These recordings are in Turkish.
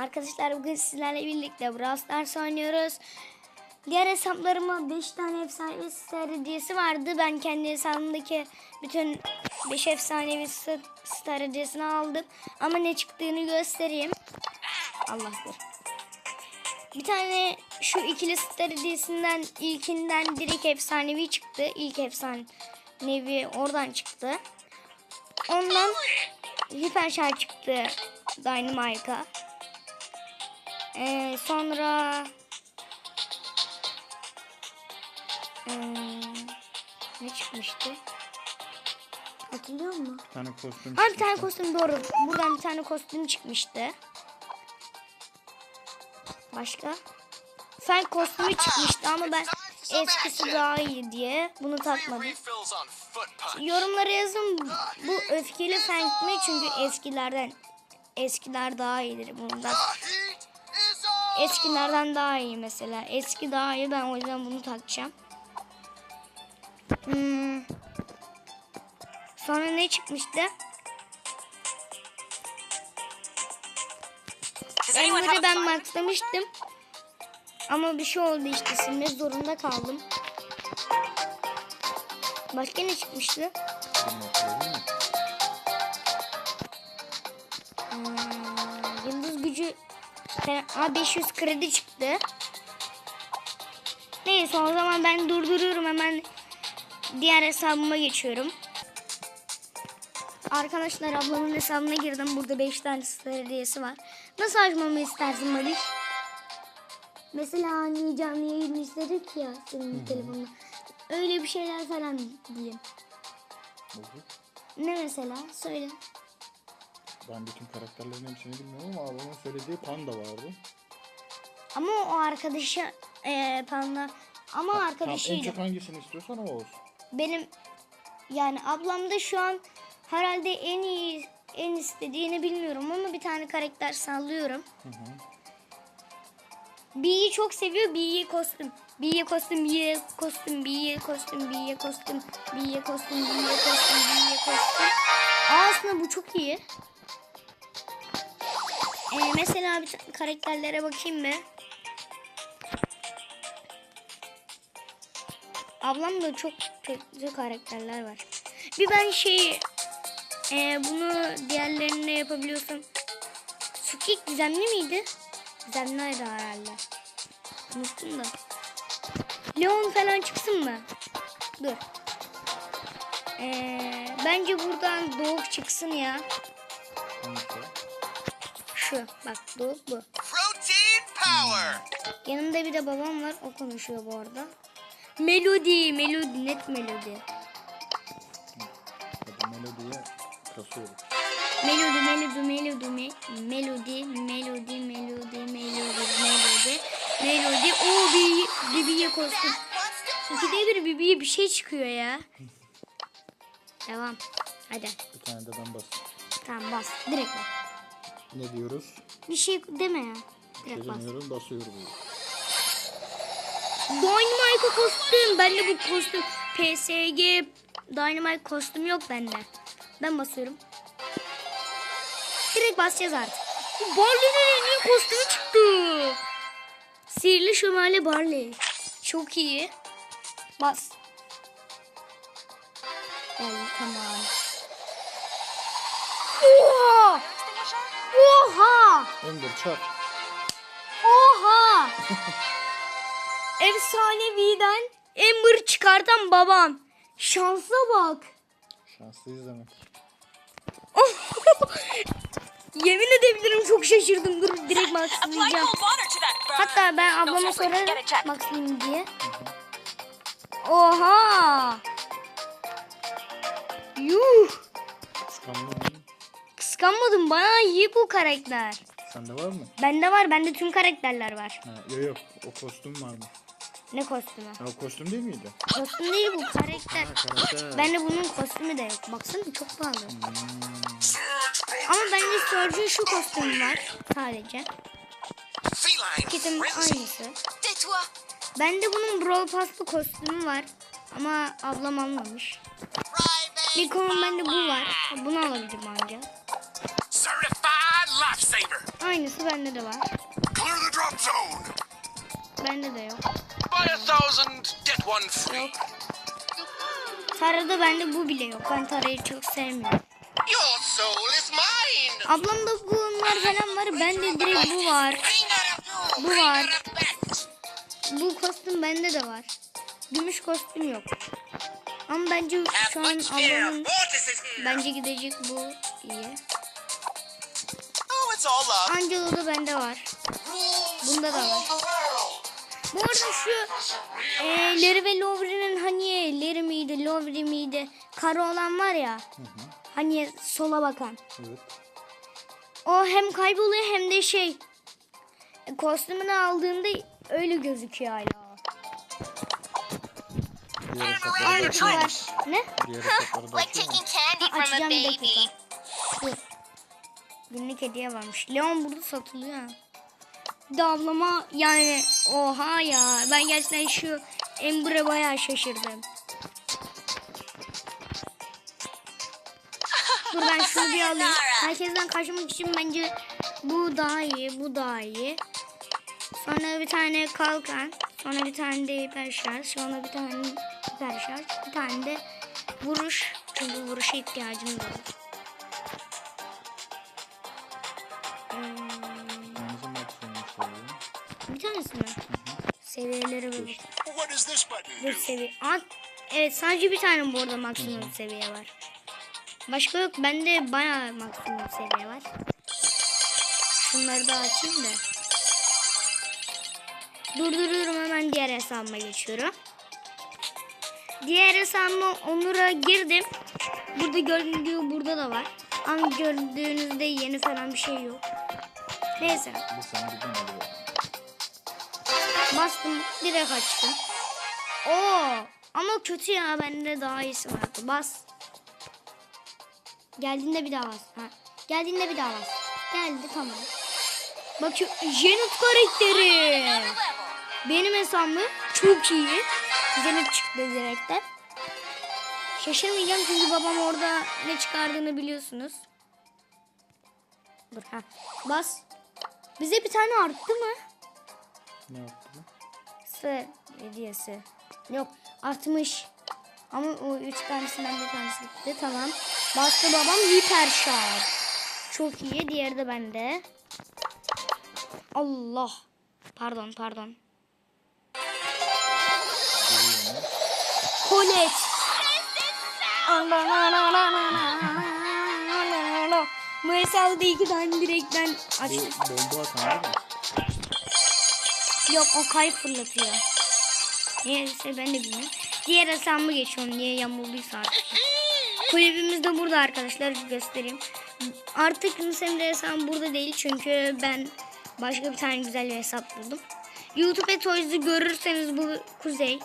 Arkadaşlar bugün sizlerle birlikte Brawl Stars oynuyoruz. Diğer hesaplarıma 5 tane efsanevi star hediyesi vardı. Ben kendi hesabımdaki bütün 5 efsanevi sta- star hediyesini aldım. Ama ne çıktığını göstereyim. Allah'tır. Bir tane şu ikili star hediyesinden ilkinden direkt efsanevi çıktı. İlk efsanevi oradan çıktı. Ondan hiper şarj çıktı Dynamite'a. Ee, sonra ee, ne çıkmıştı? Hatırlıyor musun? Bir tane kostüm Ha bir tane çıkmıştı. kostüm doğru. Buradan bir tane kostüm çıkmıştı. Başka? Fen kostümü çıkmıştı ama ben eskisi daha iyi diye bunu takmadım. Yorumlara yazın bu öfkeli Frank mi? Çünkü eskilerden eskiler daha iyidir bundan. Eskilerden daha iyi mesela. Eski daha iyi ben o yüzden bunu takacağım. Hmm. Sonra ne çıkmıştı? Enver'i ben maxlamıştım. Ama bir şey oldu işte silmek zorunda kaldım. Başka ne çıkmıştı? Hmm, Yıldız gücü Aa, 500 kredi çıktı. Neyse o zaman ben durduruyorum hemen diğer hesabıma geçiyorum. Arkadaşlar ablamın hesabına girdim. Burada 5 tane hediyesi var. Nasıl açmamı istersin Maliş? Mesela hani canlı yayın istedik ya senin telefonuna. Öyle bir şeyler falan diyeyim. Ne mesela? Söyle. Ben bütün karakterlerin hepsini bilmiyorum ama ablamın söylediği panda vardı. Ama o arkadaşı eee panda ama Tamam en arkadaşıydı. çok hangisini istiyorsan o olsun. Benim yani ablam da şu an herhalde en iyi en istediğini bilmiyorum ama bir tane karakter sallıyorum. Hı hı. B'yi çok seviyor. B'yi kostüm. B'ye kostüm, B'ye kostüm, B'ye kostüm, B'ye kostüm, B'ye kostüm, B'ye kostüm, B'ye kostüm. Aa, aslında bu çok iyi. Ee, mesela bir karakterlere bakayım mı? Ablam da çok kötü karakterler var. Bir ben şey e, bunu diğerlerine yapabiliyorsun. Sukik gizemli miydi? Gizemliydi herhalde. Unuttum da. Leon falan çıksın mı? Dur. Ee, bence buradan Doğuk çıksın ya. Şu bak Doğuk bu. Protein power. Yanımda bir de babam var. O konuşuyor bu arada. Melodi, melodi, net melodi. Hadi melodiye kasıyorum. Melodi, melodi, melodi, me- melodi, melodi, melodi, melodi, melodi, melodi. Oo bir Bibi'ye kostüm. İkide bir Bibi'ye bir şey çıkıyor ya. Devam. Hadi. Bir tane de ben basayım. Tamam bas. Direkt bas. Ne diyoruz? Bir şey deme ya. Direkt bas. Çözemiyorum basıyorum. Dynamite kostüm. Bende bu kostüm. PSG Dynamite kostüm yok bende. Ben basıyorum. Direkt basacağız artık. Barley'nin en iyi kostümü çıktı. Sihirli şövalye Barley. Çok iyi. Bas. Geldi tamam. Oha! Oha! Ender çak. Oha! Efsaneviden Ember çıkartan babam. Şansa bak. Şanslıyız demek. Yemin edebilirim çok şaşırdım. Dur direkt maxlayacağım. Hatta ben ablama sorarım maxlayayım diye. Oha! Yuh! Kıskandı mı? Kıskanmadım bana iyi bu karakter. Sende var mı? Bende var bende tüm karakterler var. Ha, yok yok. O kostüm var mı? Ne kostümü? Ha, o kostüm değil miydi? Kostüm değil bu karakter. Ha karakter. Bende bunun kostümü de yok. Baksana çok pahalı. Hmm, Ama bende Surge'ın şu kostümü var sadece. Frenzy. aynısı. Bende bunun Brawl Pass'lı kostümü var. Ama ablam almamış. Bir konu bende bu var. Bunu alabilirim anca. Bende de var. Clear the drop zone. Bende de yok. Buy a thousand, get one free. Yok. Tarada bende bu bile yok. Ben tarayı çok sevmiyorum. Your soul is mine. Ablamda bunlar falan var. Bende direkt bu var. Bu var. Bu kostüm bende de var. Gümüş kostüm yok. Ama bence şu an ablamın bence gidecek bu iyi. Angelo'da bende var. Bunda da var. Bu arada şu e, Larry ve Lowry'nin hani Larry miydi, Lowry miydi? Kara olan var ya. Hani sola bakan. Evet. O hem kayboluyor hem de şey kostümünü aldığında öyle gözüküyor hala. Diğer. Ne? Diğer hesapları da Like açayım mı? taking candy from a Açacağım bir baby. dakika. Dur. Günlük hediye varmış. Leon burada satılıyor. Davlama yani oha ya. Ben gerçekten şu Ember'e bayağı şaşırdım. Dur ben şunu bir alayım. Herkesten kaçmak için bence bu daha iyi, bu daha iyi. Sonra bir tane kalkan, sonra bir tane de hiper şarj, sonra bir tane hiper şarj, bir tane de vuruş. Çünkü vuruşa ihtiyacımız var. Bir tanesi mi? Seviyeleri böyle. Bir seviye. Aa, evet sadece bir tane bu arada maksimum seviye var. Başka yok. Bende bayağı maksimum seviye var. Şunları da açayım da. Durduruyorum hemen diğer hesabıma geçiyorum. Diğer hesabıma Onur'a girdim. Burada gördüğü burada da var. Ama gördüğünüzde yeni falan bir şey yok. Neyse. Bir bir hadi bakalım. Bastım direkt açtım. Oo ama kötü ya bende daha iyisi vardı. Bas. Geldiğinde bir daha bas. Ha. Geldiğinde bir daha bas. Geldi tamam. Bak Janet karakteri. Benim hesabım çok iyi. Janet çıktı direkten. Şaşırmayacağım çünkü babam orada ne çıkardığını biliyorsunuz. Dur ha. Bas. Bize bir tane arttı mı? Ne yaptı bu? Sı hediyesi. Yok artmış. Ama o üç tanesinden bir tanesi gitti. Tamam. Bastı babam hiper şarj. Çok iyi. Diğeri de bende. Allah. Pardon pardon. Kolet. Bu hesabı da iki tane direkten Bu açtım. bomba atan? Yok o kayıp fırlatıyor. Neyse ben de bilmiyorum. Diğer hesabıma geçiyorum niye yamulduysa artık. Kulübümüz de burada arkadaşlar göstereyim. Artık Yunus Emre hesabım burada değil çünkü ben başka bir tane güzel bir hesap buldum. YouTube ve Toys'u görürseniz bu Kuzey.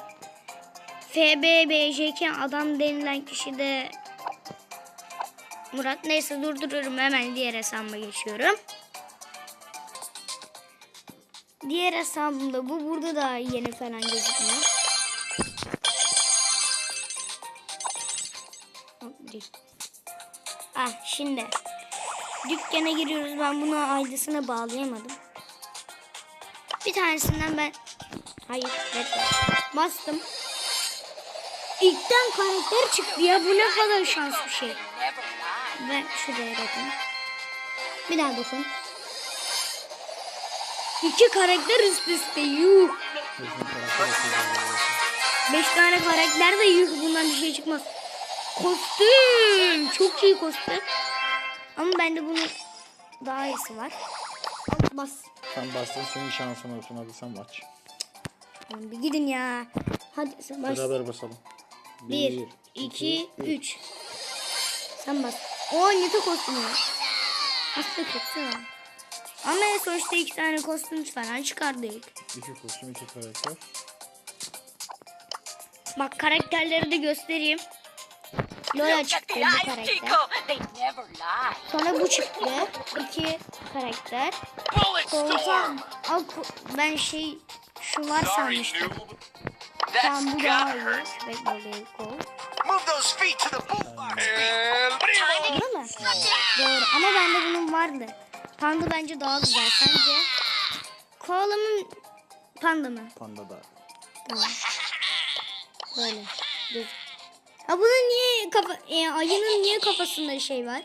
FBBJK adam denilen kişi de Murat. Neyse durduruyorum hemen diğer hesabıma geçiyorum. Diğer hesabımda bu. Burada da yeni falan gözükmüyor. Ah şimdi. Dükkana giriyoruz. Ben bunu aydısına bağlayamadım. Bir tanesinden ben... Hayır. Bekle. Bastım. İlkten karakter çıktı ya. Bu ne kadar şans bir şey. Ve şuraya bakın. Bir daha bakın. İki karakter üst üste yuh. Beş tane karakter de yuh bundan bir şey çıkmaz. Kostüm. Çok iyi kostüm. Ama bende bunun daha iyisi var. Bas. Sen bastın senin şansın olsun hadi sen aç. Oğlum Bir gidin ya. Hadi sen baş. Beraber basalım. Bir, iki, üç. Sen bas. O nete kostümü. Aslında kötü ya. Ama en sonuçta iki tane kostüm falan çıkardık. İki kostüm iki karakter. Bak karakterleri de göstereyim. Lola çıktı bu karakter. Sonra bu çıktı. İki karakter. Koltuğa ben şey şu var sanmıştım. That's bu got daha iyi. balığı kol. Move those feet to the bootbox. And Değil mi? Doğru ama bende bunun vardı. Panda bence daha güzel sence? Koala mı panda mı? Panda da. Tamam. Böyle. Düz. Ha bunun niye kafa e, ayının niye kafasında şey var?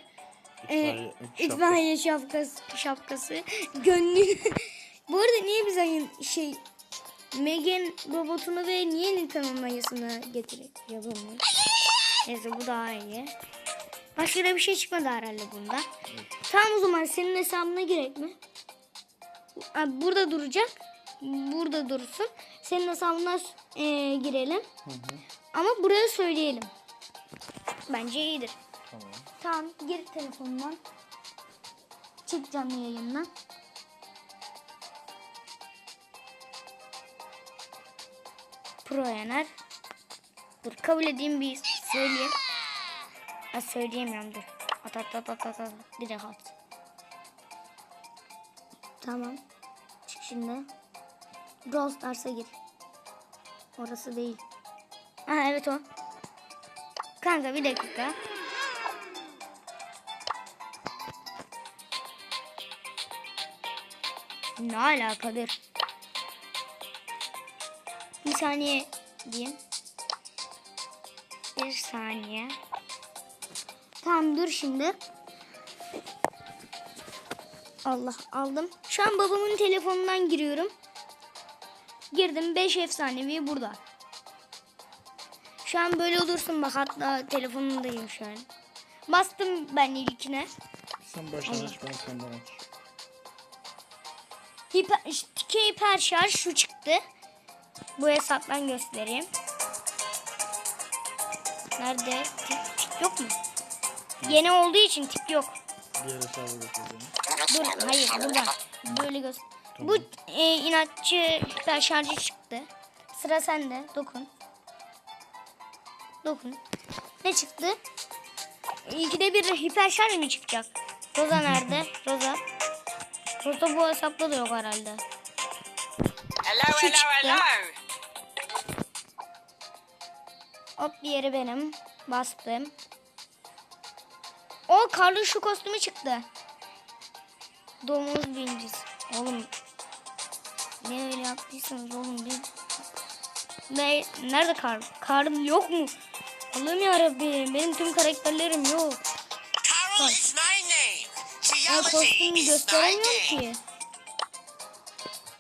İtfaiye, Ee, itfaiye şapkası, şapkası. Gönlü. Bu arada niye biz ayın şey Megan robotunu ve niye Nintendo mayasını getiriyor bunu? Neyse bu daha iyi. Başka da bir şey çıkmadı herhalde bunda. Tamam o zaman senin hesabına girek mi? Burada duracak. Burada dursun. Senin hesabına e, girelim. Ama buraya söyleyelim. Bence iyidir. Tamam. Tamam gir telefonundan. Çık canlı yayından. Pro Yener. Dur kabul edeyim bir söyleyeyim. Ha, söyleyemiyorum dur. At at at at at at. Direkt at. Tamam. Çık şimdi. Brawl Stars'a gir. Orası değil. Ha evet o. Kanka bir dakika. Ne alakadır? Bir saniye diyeyim. Bir saniye. Tamam dur şimdi. Allah aldım. Şu an babamın telefonundan giriyorum. Girdim 5 efsanevi burada. Şu an böyle olursun bak hatta telefonundayım şu an. Bastım ben ilkine. Sen baştan aç ben senden aç. Hiper şarj şu çıktı. Bu hesaptan göstereyim. Nerede? Tip, tip yok mu? Yeni olduğu için tip yok. Diğer hesabı göstereyim. Dur hayır buradan. Böyle göster. Bu e, inatçı hiper şarjı çıktı. Sıra sende. Dokun. Dokun. Ne çıktı? İkide bir hiper şarj mı çıkacak? Roza nerede? Roza. Roza bu hesapta da yok herhalde. Hello, Şu hello, çıktı. hello. Hop diğeri benim. Bastım. O karlı şu kostümü çıktı. Domuz bincisi. Oğlum. Ne öyle yaptıysanız oğlum bir... Ne, nerede kar? Karım yok mu? Allah'ım yarabbim benim tüm karakterlerim yok. Carol is my name. Ben Geology kostümü gösteremiyorum ki.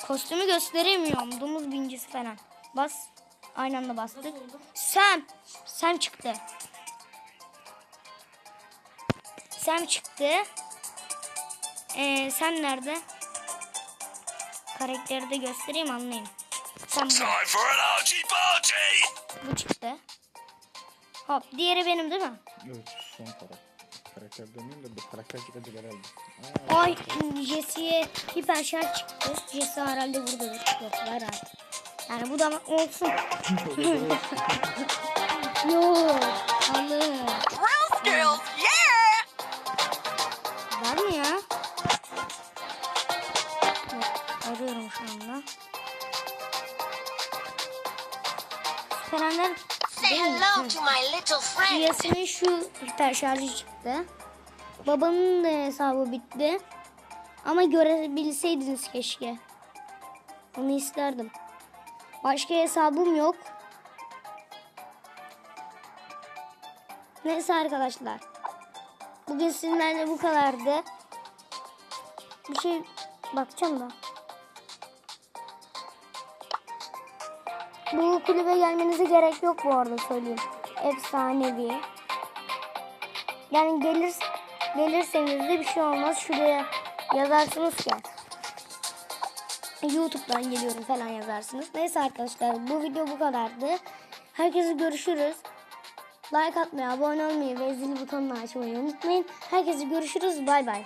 Kostümü gösteremiyorum. Domuz bincisi falan. Bas. Aynı anda bastık. Sam. Sam çıktı. Sam çıktı. Ee, Sam nerede? Karakteri de göstereyim anlayın. Sam bu. Time for an orgy party. Bu çıktı. Hop diğeri benim değil mi? Evet son karakter. Karakter demeyeyim de bir karakter çıkacak herhalde. Ay Jesse'ye hiper şarj çıktı. Jesse herhalde buradadır. Yok var artık. Yani bu da olsun. Yok. Alır. Roof girls, yeah. Var mı ya? Yok, arıyorum şu anda. Süperenler Say hello to my little friend. Yasinin şu hiper şarjı çıktı. Babamın da hesabı bitti. Ama görebilseydiniz keşke. Onu isterdim. Başka hesabım yok. Neyse arkadaşlar. Bugün sizinlerle bu kadardı. Bir şey bakacağım da. Bu kulübe gelmenize gerek yok bu arada söyleyeyim. Efsanevi. Yani gelir, gelirseniz de bir şey olmaz. Şuraya yazarsınız ki. YouTube'dan geliyorum falan yazarsınız. Neyse arkadaşlar bu video bu kadardı. Herkese görüşürüz. Like atmayı, abone olmayı ve zil butonunu açmayı unutmayın. Herkese görüşürüz. Bay bay.